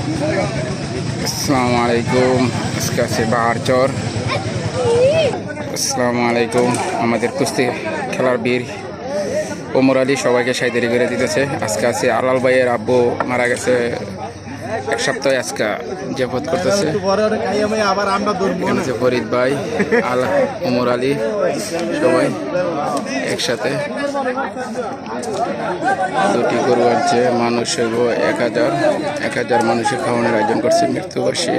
আসসালামু আলাইকুম আজকে আছে বাহার চর আসসালামু আলাইকুম আমাদের কুস্তি খেলার বীর ওমর আলী সবাইকে সাইদারি করে দিতেছে আজকে আছে আলাল ভাইয়ের আব্বু মারা গেছে এক সপ্তাহে আজকে জেপত করতেছে আছে ফরিদ ভাই, আল ওমর আলী, সবাই একসাথে দুটি গরু আনছে, মানুষ এক হাজার এক হাজার মানুষের খাওয়ানোর আয়োজন করছে মৃত্যুবার্ষী,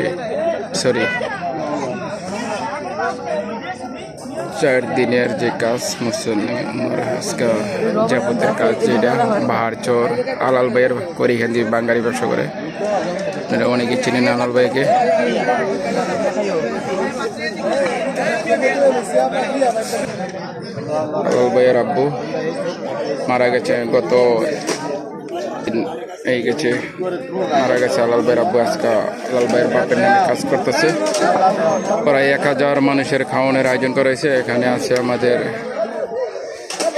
সরি চার দিনের যে কাজ আজকে জাপতের কাজ যেটা, বাহার চর, আলাল ভাইয়ের করিখান দিয়ে বাঙালি ব্যবসা করে। আপনারা অনেকে চিনেন আলাল ভাইকে। আলাল ভাইয়ের আব্বু মারা গেছে গত এই গেছে। মারা গেছে আলাল ভাইয়ের আব্বু। আলাল ভাইয়ের বাপের নামে কাজ করতেছে। প্রায় এক হাজার মানুষের খাওয়ানোর আয়োজন করা হয়েছে। এখানে আছে আমাদের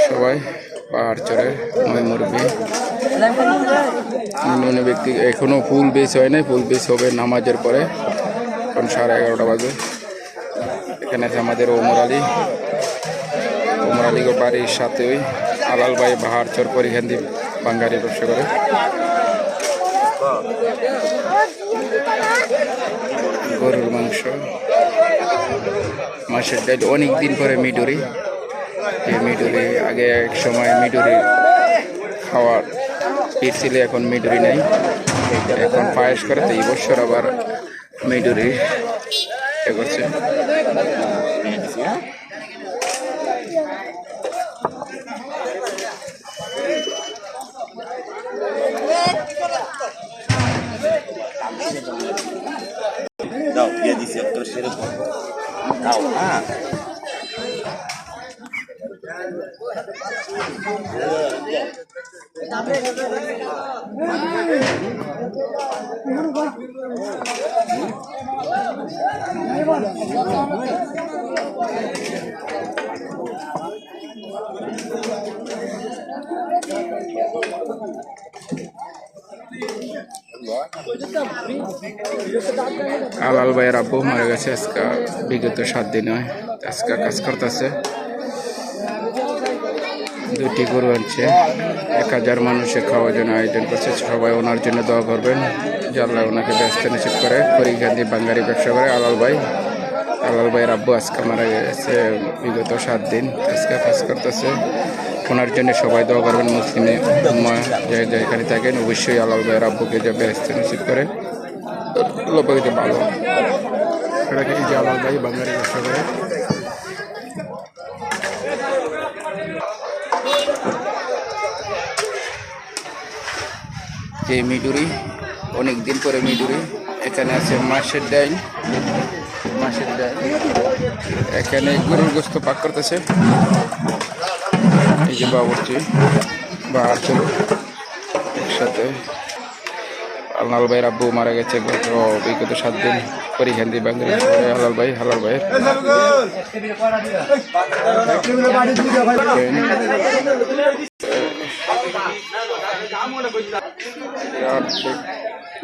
সবাই পাহাড় চড়ে নয় মুরগি। অন্য ব্যক্তি, এখনও ফুল বেশ হয় নাই, ফুল বেশ হবে নামাজের পরে। এখন সাড়ে এগারোটা বাজে। এখানে আছে আমাদের ওমর আলী। ওমর আলী বাড়ির সাথে ওই আলাল ভাই বাহার চর পরিখান দিয়ে বাঙ্গারি ব্যবসা করে। গরুর মাংস। মাছের ডাল অনেক দিন পরে মিডুরি। এই মিডুরি আগে এক সময় মিডুরি খাওয়ার পেট ছিল, এখন মিডুরি নেই। এখন পায়েস করে, তো এই বছর আবার মিডুরি এ করছে দাও দিয়ে দিছি একটা সেরকম দাও হ্যাঁ আলাল ভাইয়ের আব্বু মারা গেছে আজকে বিগত সাত দিন হয়। আজকে কাজ করতেছে। দুটি গরু আনছে। এক হাজার মানুষের খাওয়ার জন্য আয়োজন করছে। সবাই ওনার জন্য দোয়া করবেন। জানলা ওনাকে ব্যস্ত নিশ্চিত করে। করিগান্ধী বাঙ্গারি ব্যবসা করে। আলাল ভাই আলাল ভাইয়ের আব্বু আজকে মারা গেছে বিগত সাত দিন। আজকে কাজ করতেছে। ওনার জন্য সবাই দোয়া করবেন, মুসলিম উম্মাহ যে যেখানে থাকেন, অবশ্যই আলাল ভাইয়ের আব্বুকে যে ব্যস্ত নিশ্চিত করে লোককে ভালো। যে আলাল ভাই বাঙ্গারি ব্যবসা করে। যে মিডুরি, অনেক দিন পরে মিডুরি। এখানে আছে মাসের ডাইল মাসের ডাইল এখানে গরুর গোস্ত পাক করতেছে। এই যে বাবরচি বা আরচল একসাথে। ভাইয়ের আব্বু মারা গেছে গত বিগত সাত দিন পরীক্ষান দিয়ে বাঙালি হালাল ভাই হালাল ভাইয়ের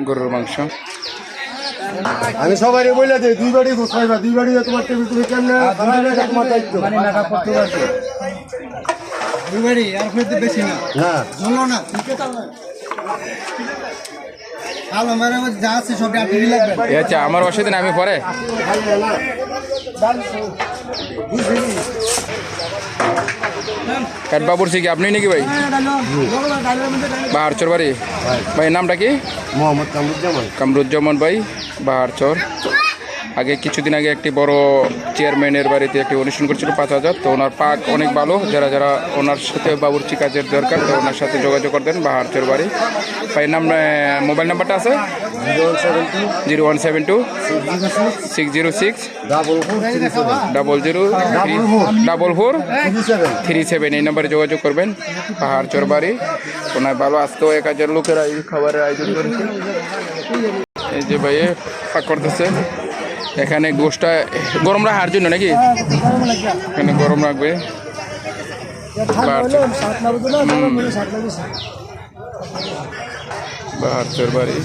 গরুর মাংস। আমি সবাই বলে দিই দুই বাড়ি দুই বাড়ি তোমার টেবিল তুমি কেমনে তোমার দায়িত্ব আচ্ছা আমার অসুবিধা নেই, আমি পরে কাঠ বাবুর কি আপনি নাকি ভাই? বাহার চর বাড়ি। ভাই নামটা কি? মোহাম্মদ কামরুজ্জামান। কামরুজ্জামান ভাই বাহার চর আগে কিছুদিন আগে একটি বড় চেয়ারম্যানের বাড়িতে একটি অনুষ্ঠান করছিল পাঁচ হাজার, তো ওনার পাক অনেক ভালো। যারা যারা ওনার সাথে বাবুর্চি কাজের দরকার, তো ওনার সাথে যোগাযোগ করতেন বাহার চর বাড়ি। ভাই, নাম মোবাইল নাম্বারটা আছে? Zero one seven two. Six zero six. Double zero double four, three seven. এই নাম্বারে যোগাযোগ করবেন পাহাড় চরবাড়ি ওনার ভালো আজকেও এক হাজার লোকেরা খাবারের আয়োজন করেছে। এই যে ভাইয়ে, পাক করতেছে। এখানে গোষ্ঠটা গরম রাখার জন্য নাকি? এখানে গরম রাখবে। বাহাত্তর। চরবাড়ি